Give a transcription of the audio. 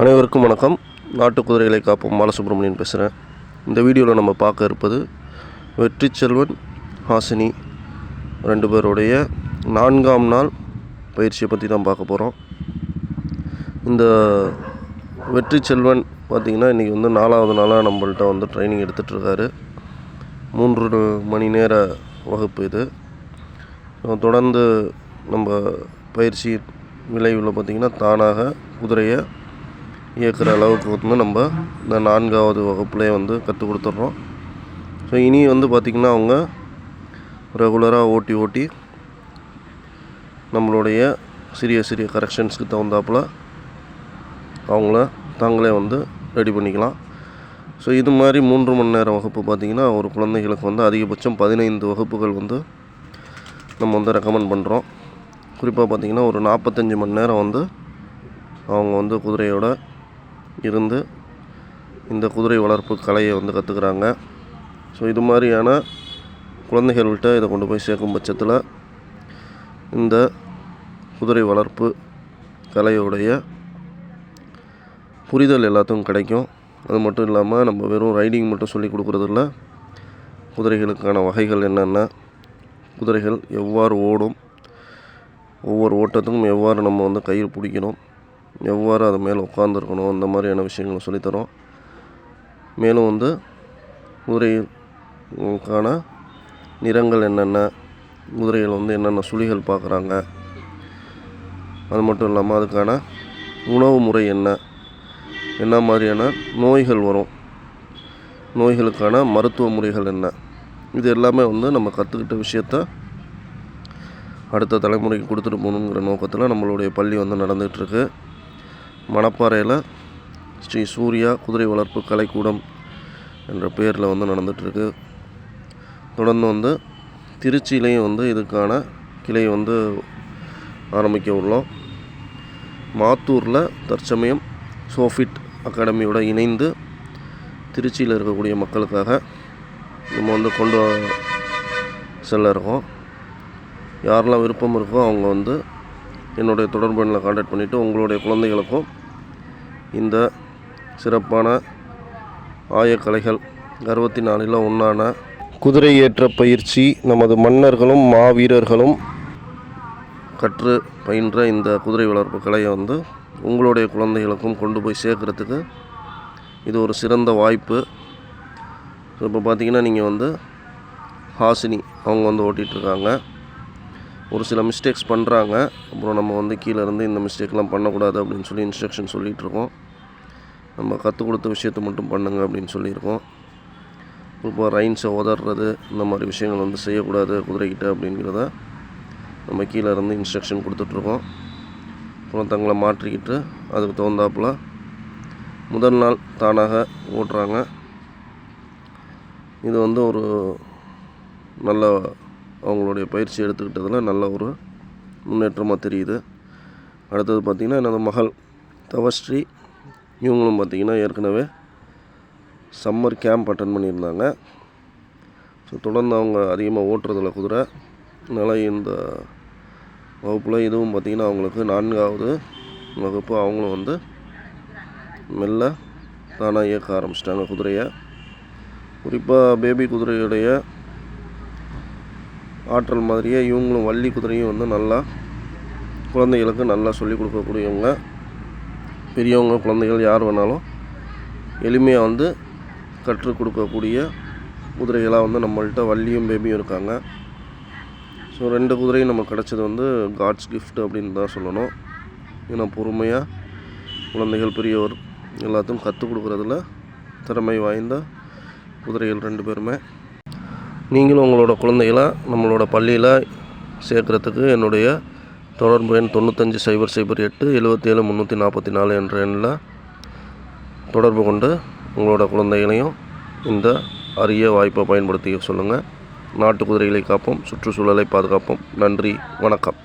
அனைவருக்கும் வணக்கம். நாட்டு குதிரைகளை காப்போம். பாலசுப்ரமணியன் பேசுகிறேன் இந்த வீடியோவில் நம்ம பார்க்க இருப்பது வெற்றி செல்வன் ஹாசினி ரெண்டு பேருடைய நான்காம் நாள் பயிற்சியை பற்றி தான் பார்க்க போகிறோம் இந்த வெற்றி செல்வன் பார்த்திங்கன்னா இன்றைக்கி வந்து நாலாவது நாளாக நம்மள்ட்ட வந்து ட்ரைனிங் எடுத்துகிட்ருக்காரு மூன்று மணி நேர வகுப்பு இது. தொடர்ந்து நம்ம பயிற்சி விளைவில் பார்த்திங்கன்னா தானாக குதிரையை இயக்கிற அளவுக்கு வந்து நம்ம இந்த நான்காவது வகுப்புலேயே வந்து கற்றுக் கொடுத்துட்றோம். ஸோ இனி வந்து பார்த்திங்கன்னா அவங்க ரெகுலராக ஓட்டி ஓட்டி நம்மளுடைய சிறிய சிறிய கரெக்ஷன்ஸ்க்கு தகுந்தாப்புல அவங்கள தாங்களே வந்து ரெடி பண்ணிக்கலாம். ஸோ இது மாதிரி மூன்று மணி நேரம் வகுப்பு பார்த்திங்கன்னா ஒரு குழந்தைகளுக்கு வந்து அதிகபட்சம் பதினைந்து வகுப்புகள் வந்து நம்ம வந்து ரெக்கமெண்ட் பண்ணுறோம் குறிப்பாக பார்த்திங்கன்னா ஒரு நாற்பத்தஞ்சு மணி நேரம் வந்து அவங்க வந்து குதிரையோட இருந்து இந்த குதிரை வளர்ப்பு கலையை வந்து கற்றுக்குறாங்க ஸோ இது மாதிரியான குழந்தைகள்கிட்ட இதை கொண்டு போய் சேர்க்கும் பட்சத்தில் இந்த குதிரை வளர்ப்பு கலையுடைய புரிதல் எல்லாத்துக்கும் கிடைக்கும். அது மட்டும் இல்லாமல் நம்ம வெறும் ரைடிங் மட்டும் சொல்லி கொடுக்குறதில்ல. குதிரைகளுக்கான வகைகள் என்னென்ன குதிரைகள் எவ்வாறு ஓடும் ஒவ்வொரு ஓட்டத்துக்கும் எவ்வாறு நம்ம வந்து கயிறு பிடிக்கணும் எவ்வாறு அது மேலே உட்காந்துருக்கணும் அந்த மாதிரியான விஷயங்களை சொல்லித்தரோம். மேலும் வந்து குதிரைக்கான நிறங்கள் என்னென்ன குதிரைகள் வந்து என்னென்ன சுழிகள் பார்க்குறாங்க. அது மட்டும் இல்லாமல் அதுக்கான உணவு முறை என்ன என்ன மாதிரியான நோய்கள் வரும் நோய்களுக்கான மருத்துவ முறைகள் என்ன. இது எல்லாமே வந்து நம்ம கற்றுக்கிட்ட விஷயத்த அடுத்த தலைமுறைக்கு கொடுத்துட்டு போகணுங்கிற நோக்கத்தில் நம்மளுடைய பள்ளி வந்து நடந்துகிட்ருக்கு மணப்பாறையில் ஸ்ரீ சூர்யா குதிரை வளர்ப்பு கலைக்கூடம் என்ற பேரில் வந்து நடந்துகிட்ருக்கு தொடர்ந்து வந்து திருச்சியிலையும் வந்து இதுக்கான கிளை வந்து ஆரம்பிக்க உள்ளோம். மாத்தூரில் தற்சமயம் சோஃபிட் அகாடமியோட இணைந்து திருச்சியில் இருக்கக்கூடிய மக்களுக்காக நம்ம வந்து கொண்டு செல்ல இருக்கோம் யாரெல்லாம் விருப்பம் இருக்கோ அவங்க வந்து என்னுடைய தொடர்பு எண்ணில் காண்டாக்ட் பண்ணிவிட்டு உங்களுடைய குழந்தைகளுக்கும் இந்த சிறப்பான ஆயக்கலைகள் அறுபத்தி நாலில் ஒன்றான குதிரை ஏற்ற பயிற்சி நமது மன்னர்களும் மாவீரர்களும் கற்று பயின்ற இந்த குதிரை வளர்ப்பு கலையை வந்து உங்களுடைய குழந்தைகளுக்கும் கொண்டு போய் சேர்க்குறதுக்கு இது ஒரு சிறந்த வாய்ப்பு. இப்போ பார்த்தீங்கன்னா நீங்கள் வந்து ஹாசினி அவங்க வந்து ஓட்டிகிட்ருக்காங்க ஒரு சில மிஸ்டேக்ஸ் பண்ணுறாங்க அப்புறம் நம்ம வந்து கீழே இருந்து இந்த மிஸ்டேக்லாம் பண்ணக்கூடாது அப்படின்னு சொல்லி இன்ஸ்ட்ரக்ஷன் சொல்லிகிட்ருக்கோம் நம்ம கற்றுக் கொடுத்த விஷயத்தை மட்டும் பண்ணுங்கள் அப்படின்னு சொல்லியிருக்கோம். இப்போ ரைன்ஸை உதறது இந்த மாதிரி விஷயங்கள் வந்து செய்யக்கூடாது குதிரைக்கிட்ட அப்படிங்கிறத நம்ம கீழே இருந்து இன்ஸ்ட்ரக்ஷன் கொடுத்துட்ருக்கோம் அப்புறம் தங்களை மாற்றிக்கிட்டு அதுக்கு தகுந்தாப்புல முதல் நாள் தானாக ஓட்டுறாங்க இது வந்து ஒரு நல்ல அவங்களுடைய பயிற்சி எடுத்துக்கிட்டதில் நல்ல ஒரு முன்னேற்றமாக தெரியுது. அடுத்தது பார்த்திங்கன்னா எனது மகள் தவஸ்ரீ. இவங்களும் பார்த்திங்கன்னா ஏற்கனவே சம்மர் கேம்ப் அட்டன் பண்ணியிருந்தாங்க. ஸோ தொடர்ந்து அவங்க அதிகமாக ஓட்டுறதில் குதிரை. அதனால் இந்த வகுப்பில் இதுவும் பார்த்திங்கன்னா அவங்களுக்கு நான்காவது வகுப்பு. அவங்களும் வந்து மெல்ல தானாக இயக்க ஆரம்பிச்சிட்டாங்க குதிரையை. குறிப்பாக பேபி குதிரையுடைய ஆற்றல் மாதிரியே இவங்களும் வள்ளி குதிரையும் வந்து நல்லா குழந்தைகளுக்கு நல்லா சொல்லிக் கொடுக்கக்கூடியவங்க. பெரியவங்க குழந்தைகள் யார் வேணாலும் எளிமையாக வந்து கற்றுக் கொடுக்கக்கூடிய குதிரைகளாக வந்து நம்மள்கிட்ட வள்ளியும் பேபியும் இருக்காங்க. ஸோ ரெண்டு குதிரையும் நமக்கு கிடச்சது வந்து காட்ஸ் கிஃப்ட் அப்படின்னு தான் சொல்லணும். ஏன்னா பொறுமையாக குழந்தைகள் பெரியவர் எல்லாத்தையும் கற்றுக் கொடுக்குறதுல திறமை வாய்ந்த குதிரைகள் ரெண்டு பேருமே. நீங்களும் உங்களோட குழந்தைகளை நம்மளோட பள்ளியில் சேர்க்குறதுக்கு என்னுடைய தொடர்பு எண் தொண்ணூத்தஞ்சு சைபர் சைபர் எட்டு எழுபத்தேழு முந்நூற்றி நாற்பத்தி நாலு என்ற எண்ணில் தொடர்பு கொண்டு உங்களோட குழந்தைகளையும் இந்த அரிய வாய்ப்பை பயன்படுத்தி சொல்லுங்கள் நாட்டு குதிரைகளை காப்போம் சுற்றுச்சூழலை பாதுகாப்போம். நன்றி வணக்கம்.